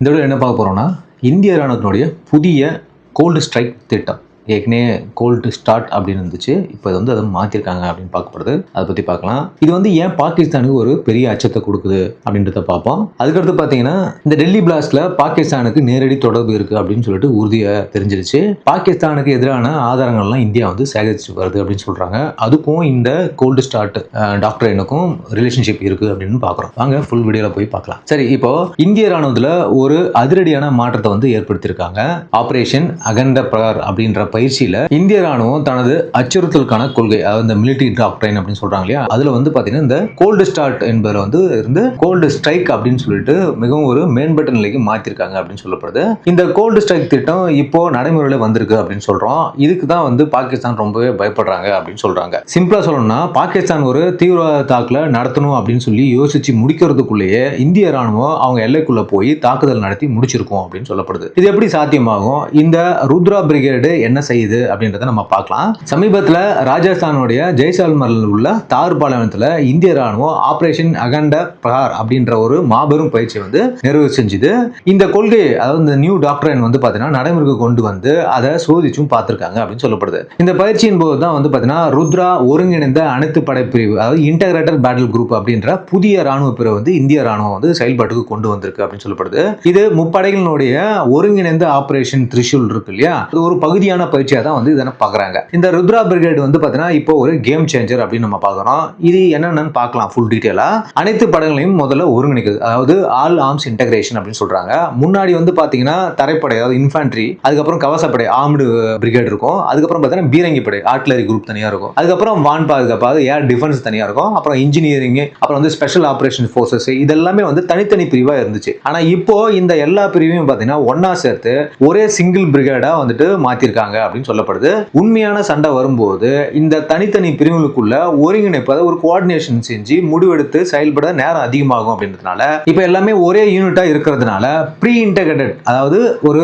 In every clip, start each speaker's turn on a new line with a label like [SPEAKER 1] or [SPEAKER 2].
[SPEAKER 1] இந்த விட என்ன பார்க்க போகிறோம்னா இந்திய ராணுவத்தினுடைய புதிய கோல்டு ஸ்ட்ரைக் திட்டம். ஏற்கனவே கோல்டு ஸ்டார்ட் அப்படின்னு இருந்துச்சு. இப்போ இது வந்து அதை மாற்றிருக்காங்க அப்படின்னு பார்க்கப்படுது. அதை பற்றி பார்க்கலாம். இது வந்து ஏன் பாகிஸ்தானுக்கு ஒரு பெரிய அச்சத்தை கொடுக்குது அப்படின்றத பார்ப்போம். அதுக்கடுத்து பார்த்தீங்கன்னா இந்த டெல்லி பிளாஸ்ட்ல பாகிஸ்தானுக்கு நேரடி தொடர்பு இருக்குது அப்படின்னு சொல்லிட்டு உறுதியாக தெரிஞ்சிருச்சு. பாகிஸ்தானுக்கு எதிரான ஆதாரங்கள்லாம் இந்தியா வந்து சேகரிச்சு வருது அப்படின்னு சொல்கிறாங்க அதுக்கும் இந்த கோல்டு ஸ்டார்ட் டாக்டரைனுக்கும் ரிலேஷன்ஷிப் இருக்குது அப்படின்னு பார்க்குறோம். வாங்க ஃபுல் வீடியோவில் போய் பார்க்கலாம். சரி இப்போ இந்திய ராணுவத்தில் ஒரு அதிரடியான மாற்றத்தை வந்து ஏற்படுத்தியிருக்காங்க. ஆப்ரேஷன் அகண்ட பிரகார் அப்படின்ற பயிற்சியில் இந்திய ராணுவம் தனது அச்சுறுத்தலுக்கான கொள்கை அதாவது இந்த மிலிட்டரி டாக்டரைன் அப்படின்னு சொல்றாங்க இல்லையா? அதுல வந்து பாத்தீங்கன்னா இந்த கோல்டு ஸ்டார்ட் என்பதில் வந்து இருந்து கோல்டு ஸ்ட்ரைக் அப்படின்னு சொல்லிட்டு மிகவும் ஒரு மேம்பட்ட நிலைக்கு மாத்திருக்காங்க அப்படின்னு சொல்லப்படுது. இந்த கோல்டு ஸ்ட்ரைக் திட்டம் இப்போ நடைமுறையில் வந்திருக்கு அப்படின்னு சொல்றோம். இதுக்கு தான் வந்து பாகிஸ்தான் ரொம்பவே பயப்படுறாங்க அப்படின்னு சொல்றாங்க. சிம்பிளா சொல்லணும்னா பாகிஸ்தான் ஒரு தீவிரவாத தாக்குல நடத்தணும் அப்படின்னு சொல்லி யோசிச்சு முடிக்கிறதுக்குள்ளேயே இந்திய ராணுவம் அவங்க எல்லைக்குள்ள போய் தாக்குதல் நடத்தி முடிச்சிருக்கும் அப்படின்னு சொல்லப்படுது. இது எப்படி சாத்தியமாகும்? இந்த ருத்ரா பிரிகேடு என்ன செய்யுது அப்படின்றத நம்ம பார்க்கலாம். சமீபத்தில் ராஜஸ்தானுடைய ஜெய்சால்மரில் உள்ள தார் பாலைவனத்தில் இந்திய ராணுவம் ஆபரேஷன் அகண்ட பிரகார் அப்படின்ற ஒரு மாபெரும் பயிற்சி வந்து நிறைவு செஞ்சுது. இந்த கொள்கை அதாவது இந்த நியூ டாக்டரைன் வந்து பார்த்தீங்கன்னா நடைமுறைக்கு கொண்டு வந்து அதை சோதிச்சும் பார்த்துருக்காங்க அப்படின்னு சொல்லப்படுது. இந்த பயிற்சியின் போது தான் வந்து பார்த்தீங்கன்னா ருத்ரா ஒருங்கிணைந்த அனைத்து படைப்பிரிவு அதாவது இன்டகிரேட்டட் பேட்டில் குரூப் அப்படின்ற புதிய ராணுவ பிரிவு வந்து இந்திய ராணுவம் வந்து செயல்பாட்டுக்கு கொண்டு வந்திருக்கு அப்படின்னு சொல்லப்படுது. இது முப்படைகளினுடைய ஒருங்கிணைந்த ஆபரேஷன் த்ரிஷூல் இருக்கு இல்லையா? அது ஒரு பகுதியான பயிற்சியாக தான் வந்து இதனை பார்க்குறாங்க இந்த ருத்ரா பிரிகேட் வந்து பார்த்தீங்கன்னா இப்போ ஒரு கேம் சேஞ்சர் அப்படின்னு நம்ம பார்க்குறோம். இது என்னென்னு பார்க்கலாம் ஃபுல் டீட்டெயிலாக அனைத்து படங்களையும் முதல்ல ஒருங்கிணைக்குது. அதாவது ஆல் ஆர்ம்ஸ் இன்டகிரேஷன் அப்படின்னு சொல்கிறாங்க முன்னாடி வந்து பார்த்தீங்கன்னா தரைப்படை அதாவது இன்ஃபேண்ட்ரி அதுக்கப்புறம் கவசப்படை ஆர்ம்டு பிரிகேட் இருக்கும். அதுக்கப்புறம் பார்த்தீங்கன்னா பீரங்கி படை ஆர்ட்லரி குரூப் தனியாக இருக்கும். அதுக்கப்புறம் வான் பாதுகாப்பாக ஏர் டிஃபென்ஸ் தனியாக இருக்கும். அப்புறம் இன்ஜினியரிங் அப்புறம் வந்து ஸ்பெஷல் ஆப்ரேஷன் ஃபோர்ஸஸ் இதெல்லாமே வந்து தனித்தனி பிரிவாக இருந்துச்சு. ஆனால் இப்போ இந்த எல்லா பிரிவையும் பார்த்தீங்கன்னா ஒன்னா சேர்த்து ஒரே சிங்கிள் பிரிகேடாக வந்துட்டு மாற்றிருக்காங்க அப்படின்னு சொல்லப்படுது. உண்மையான சண்டை வரும்போது இந்த தனித்தனி பிரிவுகளுக்குள்ள ஒருங்கிணைப்பதை ஒரு கோஆர்டினேஷன் செஞ்சு முடிவெடுத்து செயல்பட நேரம் அதிகமாகும் அப்படின்றதுனால இப்போ எல்லாமே ஒரே யூனிட்டா இருக்கிறதுனால ப்ரீ இன்டகிரேட்டட் அதாவது ஒரு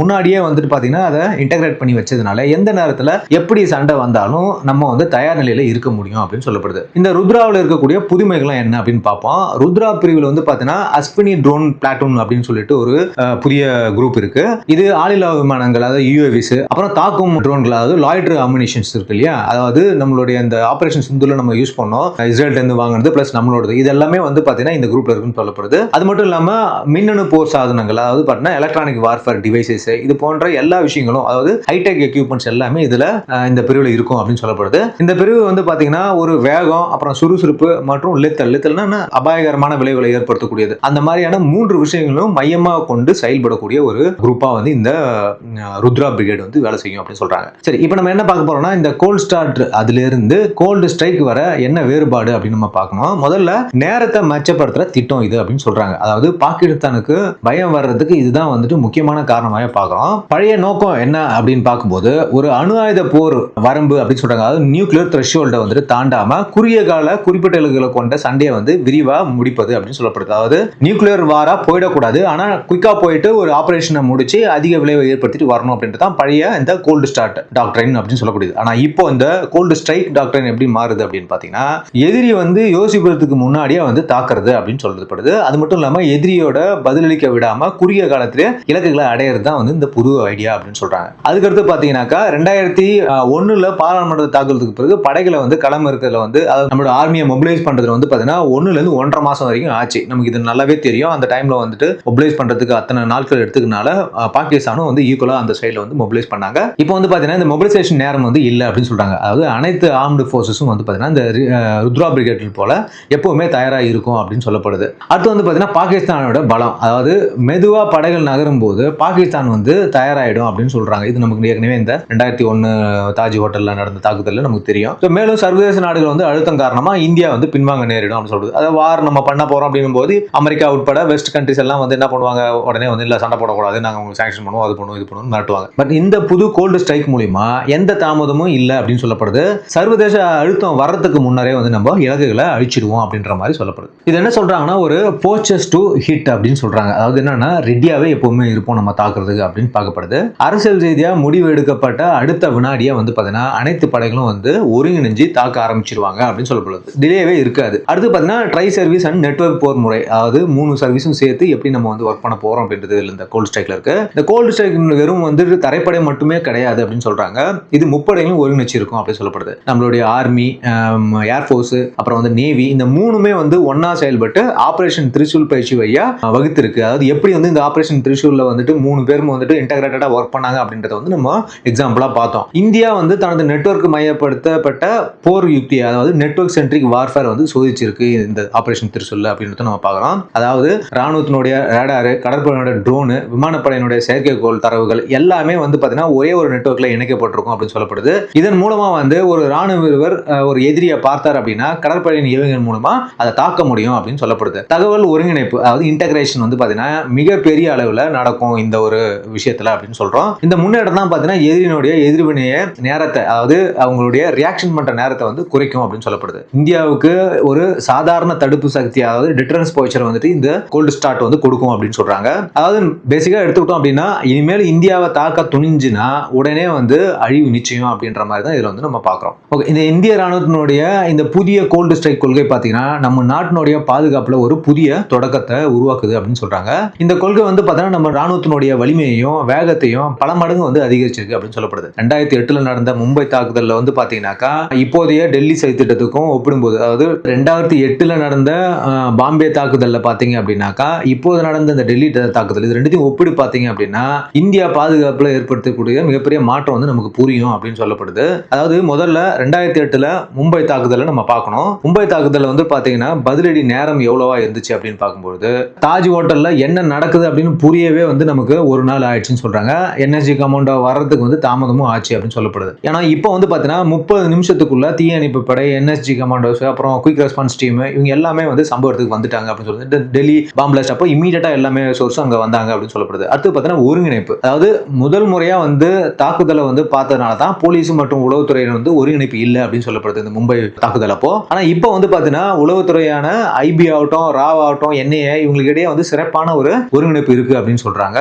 [SPEAKER 1] முன்னாடியே வந்துட்டு பார்த்தீங்கன்னா அதை இன்டகிரேட் பண்ணி வச்சதுனால எந்த நேரத்தில் எப்படி சண்டை வந்தாலும் நம்ம வந்து தயார் நிலையில இருக்க முடியும் அப்படின்னு சொல்லப்படுது. இந்த ருத்ராவில் இருக்கக்கூடிய புதுமைகள்லாம் என்ன அப்படின்னு பார்ப்போம். ருத்ரா பிரிவில் வந்து பார்த்தீங்கன்னா அஸ்பினி ட்ரோன் பிளாட்டூன் அப்படின்னு சொல்லிட்டு ஒரு புதிய குரூப் இருக்கு. இது ஆளில்லா விமானங்கள் அதாவது யூஏவிஸ் அப்புறம் தாக்கும் ட்ரோன்கள் அதாவது லாய்டர் அம்யூனிஷன்ஸ் இருக்கு இல்லையா? அதாவது நம்மளுடைய இந்த ஆபரேஷன் சிந்துல நம்ம யூஸ் பண்ணோம். இஸ்ரேல்ல இருந்து வாங்குறது பிளஸ் நம்மளோடது. இது எல்லாமே வந்து பார்த்தீங்கன்னா இந்த குரூப்ல இருக்குன்னு சொல்லப்படுது. அது மட்டும் இல்லாம மின்னணு போர் சாதனங்கள் அதாவது பார்த்தீங்கன்னா எலக்ட்ரானிக் வார்ஃபேர் டிவைசஸ் இது போன்ற எல்லா விஷயங்களும் அதாவது ஹைடெக் எக்யூப்மெண்ட்ஸ் எல்லாமே இதுல இந்த பிரிவில் இருக்கும் அப்படின்னு சொல்லப்படுது. இந்த பிரிவு வந்து பார்த்தீங்கன்னா ஒரு வேகம் அப்புறம் சுறுசுறுப்பு மற்றும் லித்தல். லித்தல்னா அபாயகரமான விளைவுகளை ஏற்படுத்தக்கூடியது. அந்த மாதிரியான மூன்று விஷயங்களும் மையமாக கொண்டு செயல்படக்கூடிய ஒரு குரூப்பா வந்து இந்த ருத்ரா பிரிகேட் வந்து வேலை செய்யும் அப்படின்னு சொல்றாங்க. சரி இப்போ நம்ம என்ன பார்க்க போறோம்னா இந்த கோல்ட் ஸ்டார்ட் அதுல இருந்து கோல்டு ஸ்ட்ரைக் வர என்ன வேறுபாடு அப்படின்னு நம்ம பார்க்கணும். முதல்ல நேரத்தை மெச்சப்படுத்துற திட்டம் இது அப்படின்னு சொல்றாங்க. அதாவது பாகிஸ்தானுக்கு பயம் வர்றதுக்கு இதுதான் வந்துட்டு முக்கியமான காரணமாக பார்க்கலாம் பழைய நோக்கம் என்ன அப்படின்னு பார்க்கும்போது ஒரு அணு ஆயுத போர் வரம்பு அப்படின்னு சொல்றாங்க. அதாவது நியூக்ளியர் த்ரெஷோல்டை வந்துட்டு தாண்டாம குறுகிய கால குறிப்பிட்ட இலக்குகளை கொண்ட சண்டையை வந்து விரிவா முடிப்பது அப்படின்னு சொல்லப்படுது. அதாவது நியூக்ளியர் வாரா போயிடக்கூடாது. ஆனா குயிக்கா போயிட்டு ஒரு ஆபரேஷனை முடிச்சு அதிக விளைவை ஏற்படுத்திட்டு வரணும் அப்படின்றது தான் பழைய இந்த கோல்டு ஸ்டார்ட் டாக்டரின் அப்படின்னு சொல்லக்கூடியது. ஆனால் இப்போ இந்த கோல்டு ஸ்ட்ரைக் டாக்டரின் எப்படி மாறுது அப்படின்னு பார்த்தீங்கன்னா எதிரி வந்து யோசிப்பதற்கு முன்னாடியே வந்து தாக்குறது அப்படின்னு சொல்லப்படுது. அது மட்டும் இல்லாமல் எதிரியோட பதிலளிக்க விடாமல் குறுகிய காலத்திலே இலக்குகளை அடையிறது தான் வந்து இந்த புது ஐடியா அப்படின்னு சொல்கிறாங்க அதுக்கடுத்து பார்த்தீங்கன்னாக்கா ரெண்டாயிரத்தி ஒன்றில் பாராளுமன்ற தாக்குதலுக்கு பிறகு படைகளை வந்து களம் இருக்கிறதுல வந்து அதாவது நம்மளோட ஆர்மியை மொபிலைஸ் பண்ணுறதுல வந்து பார்த்தீங்கன்னா ஒன்றுலேருந்து ஒன்றரை மாதம் வரைக்கும் ஆச்சு. நமக்கு இது நல்லாவே தெரியும். அந்த டைமில் வந்துட்டு மொபிலைஸ் பண்ணுறதுக்கு அத்தனை நாட்கள் எடுத்துக்கனால பாகிஸ்தானும் வந்து ஈக்குவலாக அந்த சைடில் வந்து மொபிலைஸ் பண்ணாங்க. இப்போ வந்து பார்த்தீங்கன்னா இந்த மொபிலைசேஷன் நேரம் வந்து இல்லை அப்படின்னு சொல்றாங்க. அதாவது அனைத்து ஆர்ம்டு ஃபோர்ஸஸும் வந்து பார்த்தீங்கன்னா இந்த ருத்ரா பிரிகேட் போல எப்போவுமே தயாராக இருக்கும் அப்படின்னு சொல்லப்படுது. அடுத்து வந்து பார்த்தீங்கன்னா பாகிஸ்தானோட பலம். அதாவது மெதுவாக படைகள் நகரும் போது பாகிஸ்தான் வந்து தயாராகிடும் அப்படின்னு சொல்றாங்க. இது நமக்கு ஏற்கனவே இந்த ரெண்டாயிரத்தி ஒன்னு தாஜ் ஹோட்டலில் நடந்த தாக்குதலில் நமக்கு தெரியும். ஸோ மேலும் சர்வதேச நாடுகள் வந்து அழுத்தம் காரணமாக இந்தியா வந்து பின்வாங்க நேரிடும் அப்படின்னு சொல்றது. அதாவது வார் நம்ம பண்ண போறோம் அப்படின்னும் போது அமெரிக்கா உட்பட வெஸ்ட் கண்ட்ரிஸ் எல்லாம் வந்து என்ன பண்ணுவாங்க? உடனே வந்து இல்லை சண்டை போடக்கூடாது. நாங்கள் உங்களுக்கு சாங்ஷன் பண்ணுவோம் அது பண்ணுவோம் இது பண்ணுவோம் மிரட்டுவாங்க. பட் இந்த புது கோல்டு ஸ்ட்ரைக் மூலிமா எந்த தாமதமும் இல்லை அப்படின்னு சொல்லப்படுது. சர்வதேச அழுத்தம் வர்றதுக்கு முன்னரே வந்து நம்ம இலக்குகளை அழிச்சிடுவோம் அப்படின்ற மாதிரி சொல்லப்படுது. இது என்ன சொல்றாங்கன்னா ஒரு போச்சஸ் டு ஹிட் அப்படின்னு சொல்றாங்க. அதாவது என்னன்னா ரெடியாவே எப்பவுமே இருப்போம் நம்ம தாக்குறதுக்கு அப்படின்னு பார்க்கப்படுது. அரசியல் ரீதியாக முடிவு எடுக்கப்பட்ட அடுத்த வினாடியே வந்து பார்த்தீங்கன்னா அனைத்து படைகளும் வந்து ஒருங்கிணைஞ்சு தாக்க ஆரம்பிச்சிருவாங்க அப்படின்னு சொல்லப்படுது. டிலேவே இருக்காது. அடுத்து பார்த்தீங்கன்னா ட்ரை சர்வீஸ் அண்ட் நெட்வொர்க் போர் முறை. அதாவது மூணு சர்வீஸும் சேர்த்து எப்படி நம்ம வந்து ஒர்க் பண்ண போறோம் அப்படின்றது இந்த கோல்டு ஸ்ட்ரைக்ல இருக்கு. இந்த கோல்டு ஸ்ட்ரைக் வெறும் வந்து தரைப்படை மட்டுமே கிடையாது அப்படின்னு சொல்றாங்க. இது முப்படைகளும் ஒருங்கிணைச்சிருக்கும் அப்படின்னு சொல்லப்படுது. நம்மளுடைய ஆர்மி ஏர்ஃபோர்ஸ் um, அப்புறம் வந்து நேவி இந்த மூணுமே வந்து ஒன்றா செயல்பட்டு ஆபரேஷன் திரிசூல் பயிற்சி வழியா வகுத்திருக்கு. அதாவது எப்படி வந்து இந்த ஆபரேஷன் திரிசூல்ல வந்துட்டு மூணு பேரும் வந்துட்டு இன்டகிரேட்டடா ஒர்க் பண்ணாங்க அப்படின்றத வந்து நம்ம எக்ஸாம்பிளா பார்த்தோம். இந்தியா வந்து தனது நெட்ஒர்க் மையப்படுத்தப்பட்ட போர் யுக்தி அதாவது நெட்வொர்க் சென்ட்ரிக் வார்ஃபேர் வந்து சோதிச்சிருக்கு இந்த ஆபரேஷன் திரிசூல் அப்படின்றத நம்ம பார்க்கலாம் அதாவது ராணுவத்தினுடைய ரேடாரு கடற்படையினுடைய ட்ரோனு விமானப்படையினுடைய செயற்கைக்கோள் தரவுகள் எல்லாமே வந்து பார்த்தீங்கன்னா ஒரே ஒரு நெட்வொர்க்ல இணைக்கப்பட்டிருக்கும் அப்படின்னு சொல்லப்படுது. இதன் மூலமா வந்து ஒரு ராணுவ வீரர் ஒரு எதிரியை பார்த்தார் அப்படின்னா கடற்படையின் ஏவுகணை மூலமா அதை தாக்க முடியும் அப்படின்னு சொல்லப்படுது. தகவல் ஒருங்கிணைப்பு அதாவது இன்டகிரேஷன் வந்து பார்த்தீங்கன்னா மிகப்பெரிய அளவில் நடக்கும் இந்த ஒரு விஷயத்துல அப்படின்னு சொல்றோம். இந்த முன்னேற்றம் தான் பார்த்தீங்கன்னா எதிரினுடைய எதிர்வினைய நேரத்தை அதாவது அவங்களுடைய ரியாக்ஷன் பண்ற நேரத்தை வந்து குறைக்கும் அப்படின்னு சொல்லப்படுது. இந்தியாவுக்கு ஒரு சாதாரண தடுப்பு சக்தி அதாவது டிட்டரன்ஸ் போய்ச்சர் வந்துட்டு இந்த கோல்டு ஸ்டார்ட் வந்து கொடுக்கும் அப்படின்னு சொல்றாங்க. அதாவது பேசிக்கா எடுத்துக்கிட்டோம் அப்படின்னா இனிமேல் இந்தியாவை தாக்க துணிஞ்சுனா உடனே வந்து அழிவு நிச்சயம் அப்படின்ற மாதிரி தான் இதில் வந்து நம்ம பார்க்குறோம். ஓகே இந்த இந்திய ராணுவத்தினுடைய இந்த புதிய கோல்டு ஸ்ட்ரைக் கொள்கை பார்த்தீங்கன்னா நம்ம நாட்டினுடைய பாதுகாப்பில் ஒரு புதிய தொடக்கத்தை உருவாக்குது அப்படின்னு சொல்கிறாங்க இந்த கொள்கை வந்து பார்த்தீங்கன்னா நம்ம ராணுவத்தினுடைய வலிமையையும் வேகத்தையும் பல மடங்கு வந்து அதிகரிச்சிருக்கு அப்படின்னு சொல்லப்படுது. ரெண்டாயிரத்தி எட்டில் நடந்த மும்பை தாக்குதலில் வந்து பார்த்தீங்கன்னாக்கா இப்போதைய டெல்லி சதி திட்டத்துக்கும் ஒப்பிடும்போது அதாவது ரெண்டாயிரத்தி எட்டில் நடந்த பாம்பே தாக்குதலில் பார்த்தீங்க அப்படின்னாக்கா இப்போது நடந்த இந்த டெல்லி தாக்குதல் இது ரெண்டுத்தையும் ஒப்பிடு பார்த்தீங்க அப்படின்னா இந்தியா பாதுகாப்பில் ஏற்படுத்தக்கூடிய மிகப்பெரிய மாற்றம் வந்து நமக்கு புரியும் அப்படின்னு சொல்லப்படுது. அதாவது முதல்ல ரெண்டாயிரத்தி எட்டுல மும்பை தாக்குதலை நம்ம பார்க்கணும். மும்பை தாக்குதல்ல வந்து பாத்தீங்கன்னா பதிலடி நேரம் எவ்வளவா இருந்துச்சு அப்படின்னு பார்க்கும்போது தாஜ் ஹோட்டல்ல என்ன நடக்குது அப்படின்னு புரியவே வந்து நமக்கு ஒரு நாள் ஆயிடுச்சுன்னு சொல்றாங்க. என்எஸ்ஜி கமாண்டோ வர்றதுக்கு வந்து தாமதமும் ஆச்சு அப்படின்னு சொல்லப்படுது. ஏன்னா இப்போ வந்து பாத்தீங்கன்னா முப்பது நிமிஷத்துக்குள்ள தீயணைப்பு படை என்எஸ்ஜி கமாண்டோஸ் அப்புறம் குயிக் ரெஸ்பான்ஸ் டீம் இவங்க எல்லாமே வந்து சம்பவத்துக்கு வந்துட்டாங்க அப்படின்னு சொல்லிட்டு டெல்லி பாம்பிளாஸ்ட் அப்போ இமீடியட்டா எல்லாமே சோர்ஸ் அங்க வந்தாங்க அப்படின்னு சொல்லப்படுது. அடுத்து பார்த்தீங்கன்னா ஒருங்கிணைப்பு. அதாவது முதல் முறையா வந்து தாக்குதலை வந்து பார்த்ததுனால தான் போலீஸ் மற்றும் உளவுத்துறையினர் வந்து ஒருங்கிணைப்பு இல்லை அப்படின்னு சொல்லப்படுது இந்த மும்பை தாக்குதல் அப்போ. ஆனா இப்போ வந்து பாத்தீங்கன்னா உளவுத்துறையான ஐபி ஆகட்டும் ராவ் ஆகட்டும் என்ஐஏ இவங்களுக்கு இடையே வந்து சிறப்பான ஒரு ஒருங்கிணைப்பு இருக்கு அப்படின்னு சொல்றாங்க.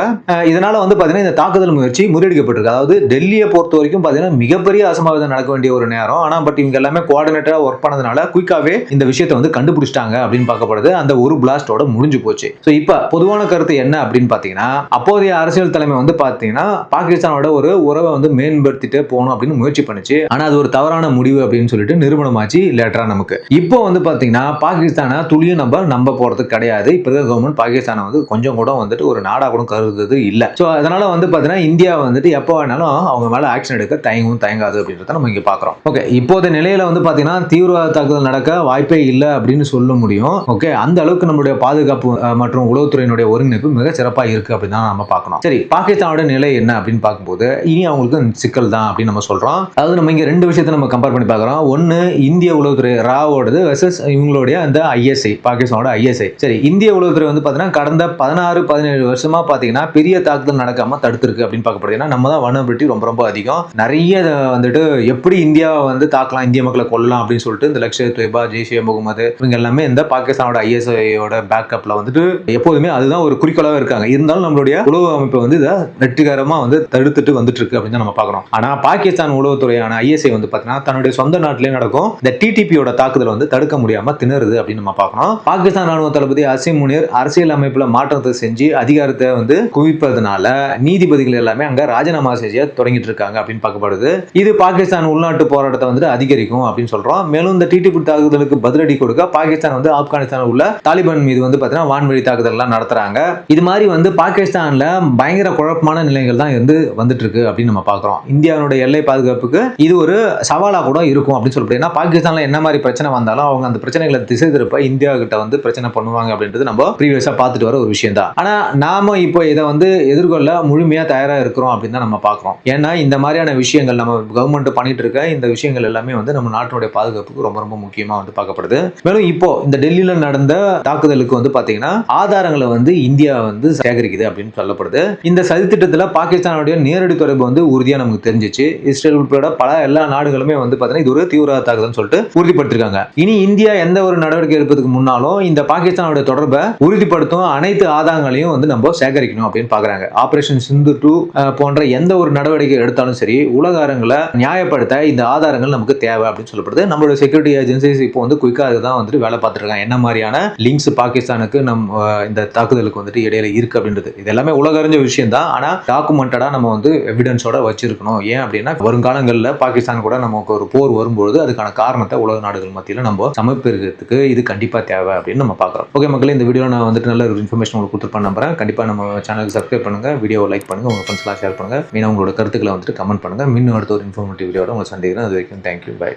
[SPEAKER 1] இதனால வந்து பாத்தீங்கன்னா இந்த தாக்குதல் முயற்சி முறியடிக்கப்பட்டிருக்கு. அதாவது டெல்லியை பொறுத்த வரைக்கும் பாத்தீங்கன்னா மிகப்பெரிய அசம்பாவிதம் நடக்க வேண்டிய ஒரு நேரம். ஆனா பட் இவங்க எல்லாமே கோஆர்டினேட்டரா ஒர்க் பண்ணதுனால குயிக்காவே இந்த விஷயத்தை வந்து கண்டுபிடிச்சிட்டாங்க அப்படின்னு பார்க்கப்படுது. அந்த ஒரு பிளாஸ்டோட முடிஞ்சு போச்சு. ஸோ இப்போ பொதுவான கருத்து என்ன அப்படின்னு பார்த்தீங்கன்னா அப்போதைய அரசியல் தலைமை வந்து பார்த்தீங்கன்னா பாகிஸ்தானோட ஒரு உறவை வந்து மேம்படுத்திட்டே போகணும் அப்படின்னு முயற்சி பண்ணுச்சு. ஆனா அது ஒரு தவறான முடிவு அப்படின்னு சொல்லிட்டு நிறுவனமாச்சு லேட்டராக நமக்கு. இப்போ வந்து பார்த்தீங்கன்னா பாகிஸ்தானை துளியும் நம்ம நம்ப போறது கிடையாது. இப்போ கவர்மெண்ட் பாகிஸ்தானை வந்து கொஞ்சம் கூட வந்துட்டு ஒரு நாடா கூட கருதுறது இல்லை. ஸோ அதனால வந்து பார்த்தீங்கன்னா இந்தியா வந்துட்டு எப்போ வேணாலும் அவங்க மேல ஆக்ஷன் எடுக்க தயங்கவும் தயங்காது அப்படின்றத நம்ம இங்க பார்க்குறோம் ஓகே இப்போதைய நிலையில வந்து பார்த்தீங்கன்னா தீவிரவாத தாக்குதல் நடக்க வாய்ப்பே இல்லை அப்படின்னு சொல்ல முடியும். ஓகே அந்த அளவுக்கு நம்மளுடைய பாதுகாப்பு மற்றும் உளவுத்துறையினுடைய ஒருங்கிணைப்பு மிக சிறப்பாக இருக்கு அப்படின்னு தான் நம்ம பார்க்கணும் சரி பாகிஸ்தானோட நிலை என்ன அப்படின்னு பார்க்கும்போது இனி அவங்களுக்கு சிக்கல் தான் அப்படின்னு நம்ம சொல்றோம். அதாவது நம்ம இங்க ரெண்டு விஷயத்தை நம்ம கம்பேர் பண்ணி பார்க்குறோம். ஒன்னு இந்திய உளவுத்துறை ராவோடது வெர்சஸ் இவங்களுடைய அந்த ஐஎஸ்ஐ பாகிஸ்தானோட ஐஎஸ்ஐ சரி இந்திய உளவுத்துறை வந்து பார்த்தீங்கன்னா கடந்த பதினாறு பதினேழு வருஷமா பார்த்தீங்கன்னா பெரிய தாக்குதல் நடக்காம தடுத்திருக்கு அப்படின்னு பார்க்கப்படுது. ஏன்னா நம்ம தான் வனபிலிட்டி ரொம்ப ரொம்ப அதிகம். நிறைய வந்துட்டு எப்படி இந்தியாவை வந்து தாக்கலாம் இந்திய மக்களை கொல்லலாம் அப்படின்னு சொல்லிட்டு இந்த லக்ஷர் தொய்பா ஜெய்ஷே முகமது இவங்க எல்லாமே இந்த பாகிஸ்தானோட ஐஎஸ்ஐயோட பேக்கப்ல வந்துட்டு எப்போதுமே அதுதான் ஒரு குறிக்கோளாக இருக்காங்க. இருந்தாலும் நம்மளுடைய உளவு அமைப்பை வந்து இதை வெற்றிகரமா வந்து தடுத்துட்டு வந்துட்டு இருக்கு அப்படின்னு தான் நம்ம பார்க்குறோம். ஆனா பாகிஸ்தான் உளவுத்துறையான ஐஎஸ்ஐ வந்து பார்த்தீங்கன்னா தன்னுடைய சொந்த நாட்டிலே நடக்கும். இந்த டிடிபியோட தாக்குதல் வந்து தடுக்க முடியாம திணறுது அப்படின்னு நம்ம பார்க்கணும் பாகிஸ்தான் ராணுவ தளபதி அசிம் முனீர் அரசியல் அமைப்புல மாற்றத்தை செஞ்சு அதிகாரத்தை வந்து குவிப்பதனால நீதிபதிகள் எல்லாமே அங்க ராஜினாமா செய்ய தொடங்கிட்டு இருக்காங்க அப்படின்னு பார்க்கப்படுது. இது பாகிஸ்தான் உள்நாட்டு போராட்டத்தை வந்து அதிகரிக்கும் அப்படின்னு சொல்றோம். மேலும் இந்த டிடிபி தாக்குதலுக்கு பதிலடி கொடுக்க பாகிஸ்தான் வந்து ஆப்கானிஸ்தான் உள்ள தாலிபான் மீது வந்து பார்த்தீங்கன்னா வான்வழி தாக்குதல் எல்லாம் நடத்துறாங்க. இது மாதிரி வந்து பாகிஸ்தான்ல பயங்கர குழப்பமான நிலைகள் தான் இருந்து வந்துட்டு இருக்கு. அப்படின்னு நம்ம பார்க்குறோம். இந்தியாவுடைய எல்லை பாதுகாப்புக்கு இது ஒரு சவாலா கூட இருக்கும் அப்படின்னு சொல்லிட்டு ஏன்னா பாகிஸ்தான்ல என்ன மாதிரி பிரச்சனை வந்தாலும் அவங்க அந்த பிரச்சனைகளை திசை திருப்ப இந்தியா கிட்ட வந்து பிரச்சனை பண்ணுவாங்க அப்படின்றது நம்ம ப்ரீவியஸா பார்த்துட்டு வர ஒரு விஷயம் தான். ஆனா நாம இப்போ இதை வந்து எதிர்கொள்ள முழுமையா தயாரா இருக்கிறோம் அப்படின்னு தான் நம்ம பார்க்குறோம். ஏன்னா இந்த மாதிரியான விஷயங்கள் நம்ம கவர்மெண்ட் பண்ணிட்டு இருக்க இந்த விஷயங்கள் எல்லாமே வந்து நம்ம நாட்டினுடைய பாதுகாப்புக்கு ரொம்ப ரொம்ப முக்கியமா வந்து பார்க்கப்படுது. மேலும் இப்போ இந்த டெல்லியில நடந்த தாக்குதலுக்கு வந்து பாத்தீங்கன்னா ஆதாரங்களை வந்து இந்தியா வந்து சேகரிக்குது அப்படின்னு சொல்லப்படுது. இந்த சதித்திட்டத்தில் பாகிஸ்தானுடைய நேரடி தொடர்பு வந்து உறுதியாக நமக்கு தெரிஞ்சிச்சு. இஸ்ரேல் உட்பட பல எல்லா நாடுகளுமே வந்து பார்த்தீங்கன்னா இது ஒரு தீவிரவாத தாக்குதல்னு சொல்லிட்டு உறுதிப்படுத்திருக்காங்க. இனி இந்தியா எந்த ஒரு நடவடிக்கை எடுப்பதற்கு முன்னாலும் இந்த பாகிஸ்தானோட தொடர்பை உறுதிப்படுத்தும் அனைத்து ஆதாரங்களையும் வந்து நம்ம சேகரிக்கணும் அப்படின்னு பார்க்குறாங்க ஆபரேஷன் சிந்து டூ போன்ற எந்த ஒரு நடவடிக்கை எடுத்தாலும் சரி உலகாரங்களை நியாயப்படுத்த இந்த ஆதாரங்கள் நமக்கு தேவை அப்படின்னு சொல்லப்படுது. நம்மளோட செக்யூரிட்டி ஏஜென்சிஸ் இப்போ வந்து குயிக்காக தான் வந்துட்டு வேலை பார்த்துருக்காங்க என்ன மாதிரியான லிங்க்ஸ் பாகிஸ்தானுக்கு நம் இந்த தாக்குதலுக்கு வந்துட்டு இடையில இருக்கு அப்படின்றது. இது எல்லாமே உலக அறிஞ்ச விஷயம் தான் ஆனால் டாக்குமெண்டடாக நம்ம வந்து எவிடன்ஸோட வச்சிருக்கணும். ஏன் அப்படின்னா வருங்காலங்களில் பாகிஸ்தான் கூட நமக்கு ஒரு போர் வரும்பொழுது அதுக்கான காரணத்தை உலக நாடுகள் மத்தியில் நம்ம சமர்ப்பிக்கிறதுக்கு இது கண்டிப்பாக தேவை அப்படின்னு நம்ம பார்க்குறோம். ஓகே மக்களே இந்த வீடியோ நான் வந்துட்டு நல்ல ஒரு இன்ஃபர்மேஷன் உங்களுக்கு கொடுத்துருப்பேன் நம்புறேன். கண்டிப்பாக நம்ம சேனலுக்கு சப்ஸ்கிரைப் பண்ணுங்க வீடியோவை லைக் பண்ணுங்க உங்க ஃப்ரெண்ட்ஸ்லாம் ஷேர் பண்ணுங்க. மீனா உங்களோட கருத்துக்களை வந்துட்டு கமெண்ட் பண்ணுங்க. மீண்டும் அடுத்த ஒரு இன்ஃபர்மேட்டிவ் வீடியோட உங்களை சந்திக்கிறேன். அது வரைக்கும் தேங்க்யூ பை